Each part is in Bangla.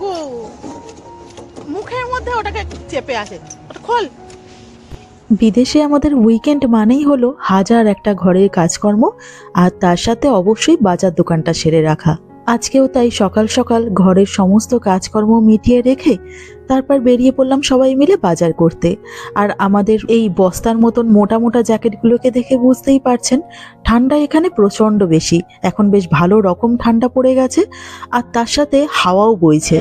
গো, মুখের মধ্যে ওটাকে চেপে আসে। খোল। বিদেশে আমাদের উইকেন্ড মানেই হলো হাজার একটা ঘরের কাজকর্ম, আর তার সাথে অবশ্যই বাজার দোকানটা সেরে রাখা। আজকেও তাই সকাল সকাল ঘরের সমস্ত কাজকর্ম মিটিয়ে রেখে তারপর বেরিয়ে পড়লাম সবাই মিলে বাজার করতে। আর আমাদের এই বস্তার মতন মোটা মোটা জ্যাকেটগুলোকে দেখে বুঝতেই পারছেন, ঠান্ডা এখানে প্রচণ্ড বেশি। এখন বেশ ভালো রকম ঠান্ডা পড়ে গেছে, আর তার সাথে হাওয়াও বইছে।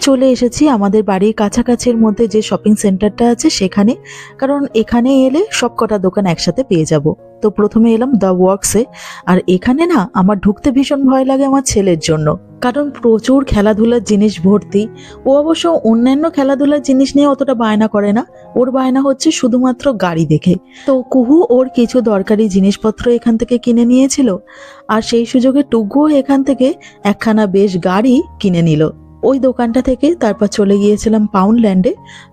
চলে এসেছি আমাদের বাড়ির কাছাকাছির মধ্যে যে শপিং সেন্টারটা আছে সেখানে। কারণ এখানে এলে সব কটা দোকান একসাথে পেয়ে যাব। তো প্রথমে এলাম দ্য ওয়ার্কসে আর এখানে না, আমার ঢুকতে ভীষণ ভয় লাগে আমার ছেলের জন্য। কারণ প্রচুর খেলাধুলার জিনিস ভর্তি। ও অবশ্য অন্যান্য খেলাধুলার জিনিস নিয়ে অতটা বায়না করে না। ওর বায়না হচ্ছে শুধুমাত্র গাড়ি দেখে। তো কুহু ওর কিছু দরকারি জিনিসপত্র এখান থেকে কিনে নিয়েছিল। আর সেই সুযোগে টুকুও এখান থেকে একখানা বেশ গাড়ি কিনে নিল। ওই দোকানটা থেকে তারপর চলে গিয়েছিলাম পাউন্ডল্যান্ডে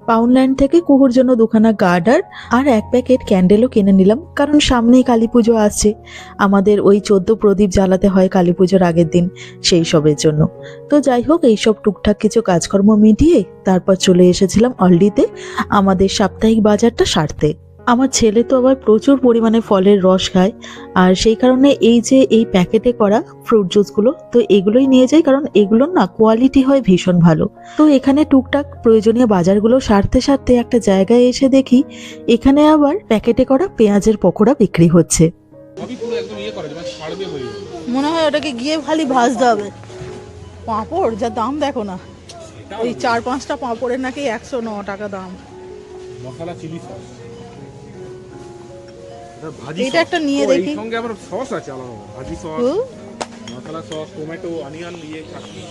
পাউন্ডল্যান্ড থেকে কুকুর জন্য দুখানা গার্ডার আর এক প্যাকেট ক্যান্ডেলও কিনে নিলাম, কারণ সামনেই কালী পুজো আসছে আমাদের ওই চোদ্দ প্রদীপ জ্বালাতে হয় কালী পুজোর আগের দিন সেই সবের জন্য। তো যাই হোক, এইসব টুকটাক কিছু কাজকর্ম মিটিয়ে তারপর চলে এসেছিলাম অলডিতে আমাদের সাপ্তাহিক বাজারটা সারতে। আমার ছেলে তো আবার প্রচুর পরিমাণে ফলের রস খায়। আর সেই কারণে এই যে এই প্যাকেটে করা ফ্রুট জুসগুলো তো এগুলোই নিয়ে যাই কারণ এগুলোর না কোয়ালিটি হয় ভীষণ ভালো। তো এখানে টুকটাক প্রয়োজনীয় বাজারগুলো সারতে সারতে একটা জায়গায় এসে দেখি এখানে আবার প্যাকেটে করা পেঁয়াজের পকোড়া বিক্রি হচ্ছে। সবই পুরো একদম ইয়ে করা যাবে ছাড়বে যাবে। মনে হয় ওটাকে গিয়ে খালি ভাজতে হবে। পাঁপড়? যা দাম দেখো না। এই চার পাঁচটা পাঁপড়ের নাকি একশো ন টাকা দাম। Masala chilli sauce. এটা। একটা নিয়ে দেখি। সঙ্গে আবার সস আছে আলাদা ভাজি sauce masala sauce tomato onion দিয়ে চাটনি।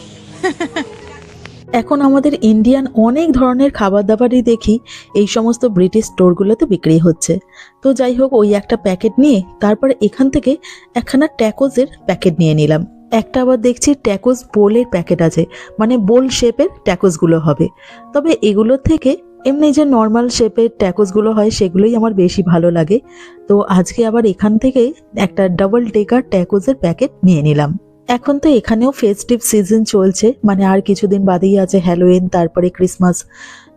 এখন আমাদের ইন্ডিয়ান অনেক ধরনের খাবার দাবারই দেখি এই সমস্ত ব্রিটিশ স্টোরগুলোতে বিক্রি হচ্ছে। তো যাই হোক ওই একটা প্যাকেট নিয়ে তারপরে এখান থেকে একখানা ট্যাকোজের প্যাকেট নিয়ে নিলাম। একটা আবার দেখছি ট্যাকোজ বোলের প্যাকেট আছে মানে বোল শেপের ট্যাকোজগুলো হবে। তবে এগুলোর থেকে এমনি যে নর্মাল শেপের ট্যাকোসগুলো হয়, সেগুলোই আমার বেশি ভালো লাগে। তো আজকে আবার এখান থেকে একটা ডাবল টেকার ট্যাকোসের প্যাকেট নিয়ে নিলাম। এখন তো এখানেও ফেস্টিভ সিজন চলছে মানে আর কিছুদিন বাদেই আছে হ্যালোইন তারপরে ক্রিসমাস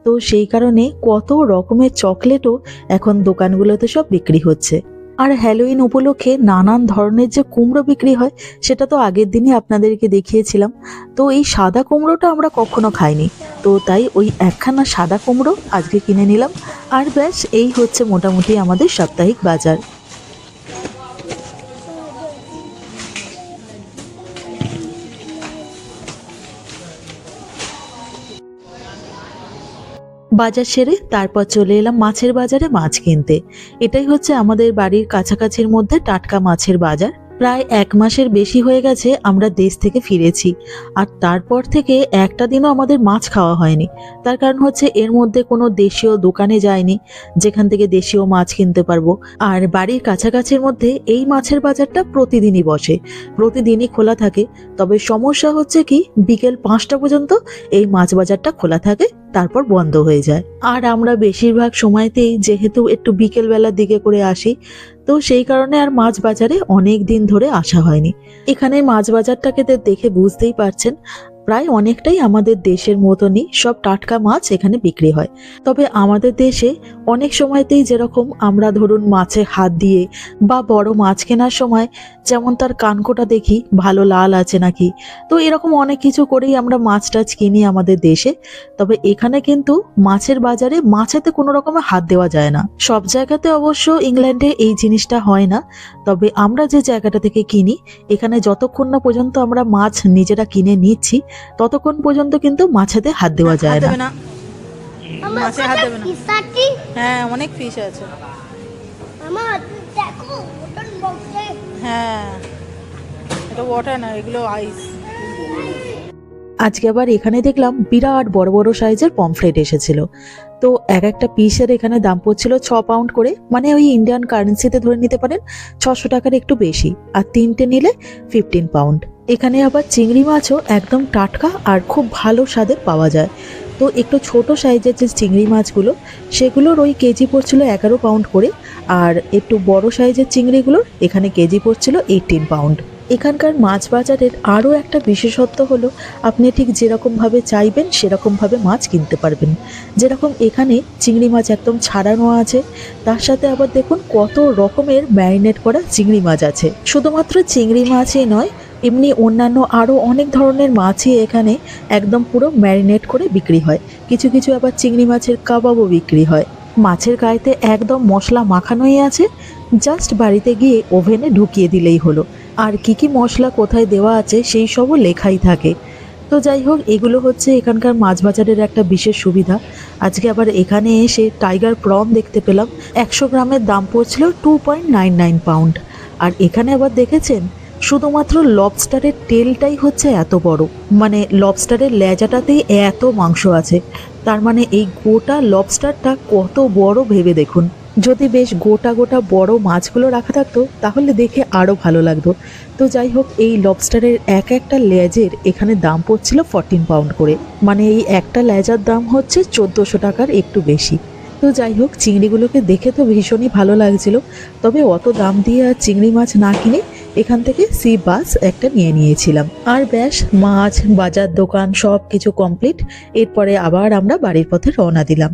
তো সেই কারণে কত রকমের চকলেটও এখন দোকানগুলোতে সব বিক্রি হচ্ছে। আর হ্যালোইন উপলক্ষে নানান ধরনের যে কুমড়ো বিক্রি হয়, সেটা তো আগের দিনই আপনাদেরকে দেখিয়েছিলাম। তো এই সাদা কুমড়োটা আমরা কখনো খাইনি। তো তাই ওই একখানা সাদা কুমড়ো আজকে কিনে নিলাম। আর ব্যাস, এই হচ্ছে মোটামুটি আমাদের সাপ্তাহিক বাজার। বাজার সেরে তারপর চলে এলাম মাছের বাজারে মাছ কিনতে। এটাই হচ্ছে আমাদের বাড়ির কাছাকাছির মধ্যে টাটকা মাছের বাজার। প্রায় এক মাসের বেশি হয়ে গেছে আমরা দেশ থেকে ফিরেছি। আর তারপর থেকে একটা দিনও আমাদের মাছ খাওয়া হয়নি। তার কারণ হচ্ছে এর মধ্যে কোনো দেশীয় দোকানে যায়নি, যেখান থেকে দেশীয় মাছ কিনতে পারব। আর বাড়ির কাছাকাছির মধ্যে এই মাছের বাজারটা প্রতিদিনই বসে, প্রতিদিনই খোলা থাকে। তবে সমস্যা হচ্ছে কি, বিকেল পাঁচটা পর্যন্ত এই মাছ বাজারটা খোলা থাকে, তারপর বন্ধ হয়ে যায়। আর আমরা বেশিরভাগ সময়তেই যেহেতু একটু বিকেলবেলার দিকে করে আসি তো সেই কারণে আর মাছ বাজারে অনেক দিন ধরে আসা হয়নি। এখানে মাছ বাজারটাকে দেখে বুঝতেই পারছেন প্রায় অনেকটাই আমাদের দেশের মতনই সব টাটকা মাছ এখানে বিক্রি হয়। তবে আমাদের দেশে অনেক সময়তেই যেরকম আমরা ধরুন মাছে হাত দিয়ে বা বড় মাছ কেনার সময় যেমন তার কানকোটা দেখি, ভালো লাল আছে নাকি? তো এরকম অনেক কিছু করেই আমরা মাছ টাছ কিনি আমাদের দেশে। তবে এখানে কিন্তু মাছের বাজারে মাছেতে কোনো রকমের হাত দেওয়া যায় না। সব জায়গাতে অবশ্য ইংল্যান্ডে এই জিনিসটা হয় না। তবে আমরা যে জায়গাটা থেকে কিনি, এখানে যতক্ষণ না পর্যন্ত আমরা মাছ নিজেরা কিনে নিচ্ছি ততক্ষণ পর্যন্ত কিন্তু মাছেতে হাত দেওয়া যায় না। মাছে হাত দেবে না। হ্যাঁ অনেক ফিশ আছে। হ্যাঁ এটা ওয়াটার না এগুলো আইস আজকে আবার এখানে দেখলাম বিরাট বড় বড় সাইজের পমফ্রেট এসেছিল। তো এক একটা পিসের এখানে দাম পড়ছিল ছ পাউন্ড করে মানে ওই ইন্ডিয়ান কারেন্সিতে ধরে নিতে পারেন ছশো টাকার একটু বেশি আর তিনটে নিলে ফিফটিন পাউন্ড এখানে আবার চিংড়ি মাছও একদম টাটকা আর খুব ভালো স্বাদের পাওয়া যায়। তো একটু ছোট সাইজের যে চিংড়ি মাছগুলো, সেগুলোর ওই কেজি পড়ছিল এগারো পাউন্ড করে আর একটু বড় সাইজের চিংড়িগুলোর এখানে কেজি পড়ছিল এইটিন পাউন্ড। এখানকার মাছ বাজারের আরও একটা বিশেষত্ব হলো, আপনি ঠিক যেরকমভাবে চাইবেন সেরকমভাবে মাছ কিনতে পারবেন। যেরকম এখানে চিংড়ি মাছ একদম ছাড়ানো আছে, তার সাথে আবার দেখুন কত রকমের ম্যারিনেট করা চিংড়ি মাছ আছে। শুধুমাত্র চিংড়ি মাছই নয় এমনি অন্যান্য আরও অনেক ধরনের মাছই এখানে একদম পুরো ম্যারিনেট করে বিক্রি হয়। কিছু কিছু আবার চিংড়ি মাছের কাবাবও বিক্রি হয়। মাছের গায়েতে একদম মশলা মাখানোই আছে জাস্ট বাড়িতে গিয়ে ওভেনে ঢুকিয়ে দিলেই হলো। আর কি কি মশলা কোথায় দেওয়া আছে সেই সবও লেখাই থাকে। তো যাই হোক, এগুলো হচ্ছে এখানকার মাছ বাজারের একটা বিশেষ সুবিধা। আজকে আবার এখানে এসে টাইগার প্রন দেখতে পেলাম। একশো গ্রামের দাম পড়ছিল two point nine nine pound আর এখানে আবার দেখেছেন শুধুমাত্র লবস্টারের তেলটাই হচ্ছে এত বড়। মানে লবস্টারের লেজাটাতেই এত মাংস আছে। তার মানে এই গোটা লবস্টারটা কত বড় ভেবে দেখুন। যদি বেশ গোটা গোটা বড় মাছগুলো রাখা থাকতো, তাহলে দেখে আরও ভালো লাগতো। তো যাই হোক, এই লবস্টারের এক একটা লেজের এখানে দাম পড়ছিল ফরটিন পাউন্ড করে। মানে এই একটা লেজার দাম হচ্ছে চোদ্দোশো টাকার একটু বেশি। তো যাই হোক, চিংড়িগুলোকে দেখে তো ভীষণই ভালো লাগছিল। তবে অত দাম দিয়ে আর চিংড়ি মাছ না কিনে এখান থেকে সি বাস একটা নিয়ে নিয়েছিলাম। আর ব্যাস, মাছ, বাজার দোকান সব কিছু কমপ্লিট এরপরে আবার আমরা বাড়ির পথে রওনা দিলাম।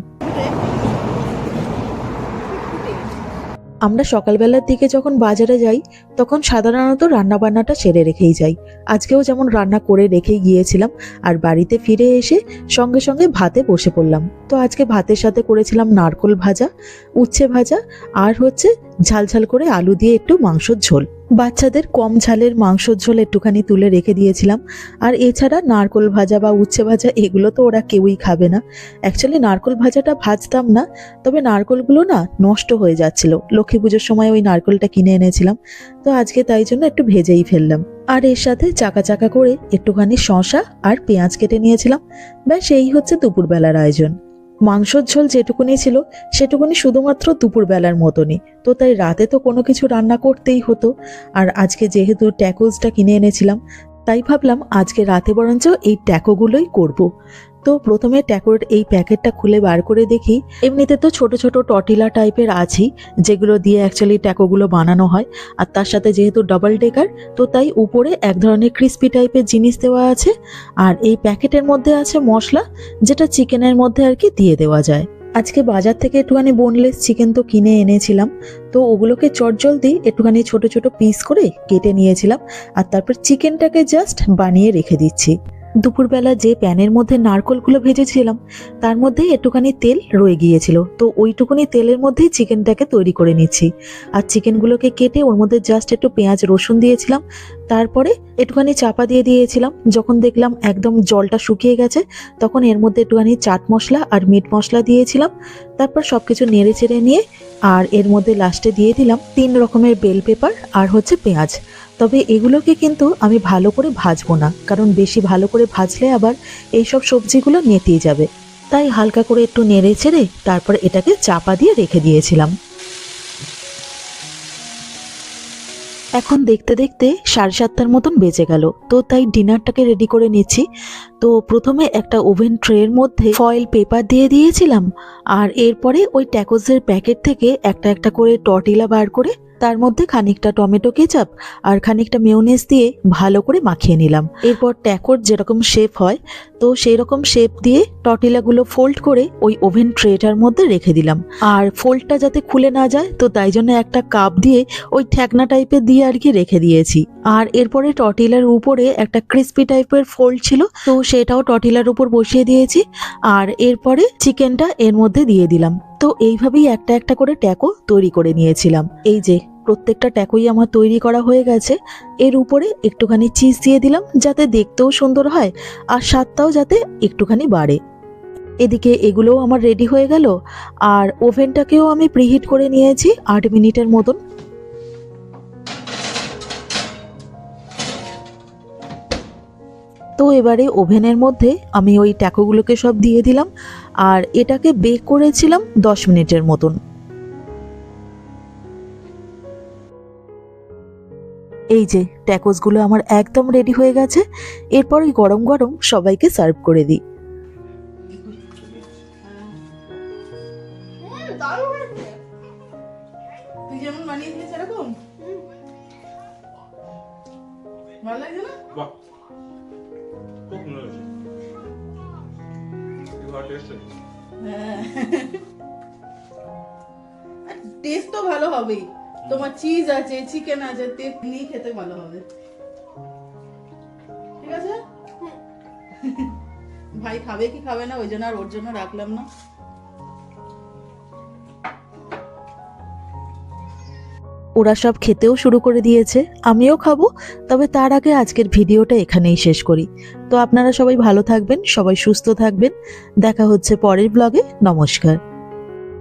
আমরা সকালবেলার দিকে যখন বাজারে যাই, তখন সাধারণত রান্নাবান্নাটা সেরে রেখেই যাই। আজকেও যেমন রান্না করে রেখে গিয়েছিলাম, আর বাড়িতে ফিরে এসে সঙ্গে সঙ্গে ভাতে বসে পড়লাম। তো আজকে ভাতের সাথে করেছিলাম নারকোল ভাজা, উচ্ছে ভাজা, আর হচ্ছে ঝালঝাল করে আলু দিয়ে একটু মাংসর ঝোল। বাচ্চাদের কম ঝালের মাংসর ঝোল একটুখানি তুলে রেখে দিয়েছিলাম। আর এছাড়া নারকোল ভাজা বা উচ্ছে ভাজা, এগুলো তো ওরা কেউই খাবে না। অ্যাকচুয়ালি নারকোল ভাজাটা ভাজতাম না, তবে নারকোলগুলো না নষ্ট হয়ে যাচ্ছিল। লক্ষ্মী পুজোর সময় ওই নারকোলটা কিনে এনেছিলাম। তো আজকে তাই জন্য একটু ভেজেই ফেললাম। আর এর সাথে চাকা চাকা করে একটুখানি শশা আর পেঁয়াজ কেটে নিয়েছিলাম। ব্যাস, এই হচ্ছে দুপুরবেলার আয়োজন। মাংসর ঝোল যেটুকুনি ছিল, সেটুকুনি শুধুমাত্র দুপুরবেলার মতনই। তো তাই রাতে তো কোনো কিছু রান্না করতেই হতো। আর আজকে যেহেতু ট্যাকোসটা কিনে এনেছিলাম তাই ভাবলাম আজকে রাতে বরঞ্চ এই ট্যাকোগুলোই করব। তো প্রথমে ট্যাকোর এই প্যাকেটটা খুলে বার করে দেখি। এমনিতে তো ছোট ছোট টটিলা টাইপের আছেই যেগুলো দিয়ে অ্যাকচুয়ালি ট্যাকোগুলো বানানো হয়। আর তার সাথে যেহেতু ডাবল ডেকার তো তাই উপরে এক ধরনের ক্রিস্পি টাইপের জিনিস দেওয়া আছে। আর এই প্যাকেটের মধ্যে আছে মশলা, যেটা চিকেনের মধ্যে আর কি দিয়ে দেওয়া যায়। আজকে বাজার থেকে একটুখানি বোনলেস চিকেন তো কিনে এনেছিলাম, তো ওগুলোকে চটজলদি একটুখানি ছোট ছোট পিস করে কেটে নিয়েছিলাম, আর তারপর চিকেনটাকে জাস্ট বানিয়ে রেখে দিচ্ছি। দুপুরবেলা যে প্যানের মধ্যে নারকোলগুলো ভেজেছিলাম, তার মধ্যেই একটুখানি তেল রয়ে গিয়েছিল। তো ওইটুকুনি তেলের মধ্যেই চিকেনটাকে তৈরি করে নিচ্ছি। আর চিকেনগুলোকে কেটে ওর মধ্যে জাস্ট একটু পেঁয়াজ, রসুন দিয়েছিলাম। তারপরে একটুখানি চাপা দিয়ে দিয়েছিলাম। যখন দেখলাম একদম জলটা শুকিয়ে গেছে, তখন এর মধ্যে একটুখানি চাট মশলা আর মিট মশলা দিয়েছিলাম। তারপর সব কিছু নেড়ে চেড়ে নিয়ে আর এর মধ্যে লাস্টে দিয়ে দিলাম তিন রকমের বেল পেপার আর হচ্ছে পেঁয়াজ। তবে এগুলোকে কিন্তু আমি ভালো করে ভাজবো না, কারণ বেশি ভালো করে ভাজলে আবার এইসব সবজিগুলো নেতিয়ে যাবে। তাই হালকা করে একটু নেড়ে চেড়ে তারপর এটাকে চাপা দিয়ে রেখে দিয়েছিলাম। এখন দেখতে দেখতে সাড়ে সাতটার মতন বেজে গেল। তো তাই ডিনারটাকে রেডি করে নিচ্ছি। তো প্রথমে একটা ওভেন ট্রের মধ্যে ফয়েল পেপার দিয়ে দিয়েছিলাম, আর এরপরে ওই ট্যাকোসের প্যাকেট থেকে একটা একটা করে টটিলা বার করে তার মধ্যে খানিকটা টমেটো কেচাপ আর খানিকটা মেয়োনেজ দিয়ে ভালো করে মাখিয়ে নিলাম। এরপর ট্যাকোর যেরকম শেপ হয়, তো সেই রকম শেপ দিয়ে টটিলাগুলো ফোল্ড করে ওই ওভেন ট্রেটার মধ্যে রেখে দিলাম। আর ফোল্ডটা যাতে খুলে না যায়, তো তাই জন্য একটা কাপ দিয়ে ওই ঠ্যাকনা টাইপের দিয়ে আর কি রেখে দিয়েছি। আর এরপরে টটিলার উপরে একটা ক্রিস্পি টাইপের ফোল্ড ছিল, তো সেটাও টটিলার উপর বসিয়ে দিয়েছি। আর এরপরে চিকেনটা এর মধ্যে দিয়ে দিলাম। তো এইভাবেই একটা একটা করে ট্যাকো তৈরি করে নিয়েছিলাম। এই যে, প্রত্যেকটা ট্যাকোই আমার তৈরি করা হয়ে গেছে। এর উপরে একটুখানি চিজ দিয়ে দিলাম যাতে দেখতেও সুন্দর হয় আর স্বাদটাও যাতে একটুখানি বাড়ে। এদিকে এগুলোও আমার রেডি হয়ে গেল আর ওভেনটাকেও আমি প্রিহিট করে নিয়েছি আট মিনিটের মতন। তো এবারে ওভেনের মধ্যে আমি ওই ট্যাকোগুলোকে সব দিয়ে দিলাম আর এটাকে বেক করেছিলাম দশ মিনিটের মতন। এই যে ট্যাকোসগুলো আমার একদম রেডি হয়ে গেছে। এরপরই গরম গরম সবাইকে সার্ভ করে দিই। ভালো লাগছে না? টেস্ট টেস্ট তো ভালো হবেই। তোমার চিজ আছে চিকেন আছে তেল নিয়ে খেতে ভালো হবে। ঠিক আছে? ভাই খাবে কি খাবে না ওই জন্য আর ওর জন্য রাখলাম না। ওরা সব খেতেও শুরু করে দিয়েছে, আমিও খাব, তবে তার আগে আজকের ভিডিওটা এখানেই শেষ করি। তো আপনারা সবাই ভালো থাকবেন, সবাই সুস্থ থাকবেন। দেখা হচ্ছে পরের ব্লগে নমস্কার।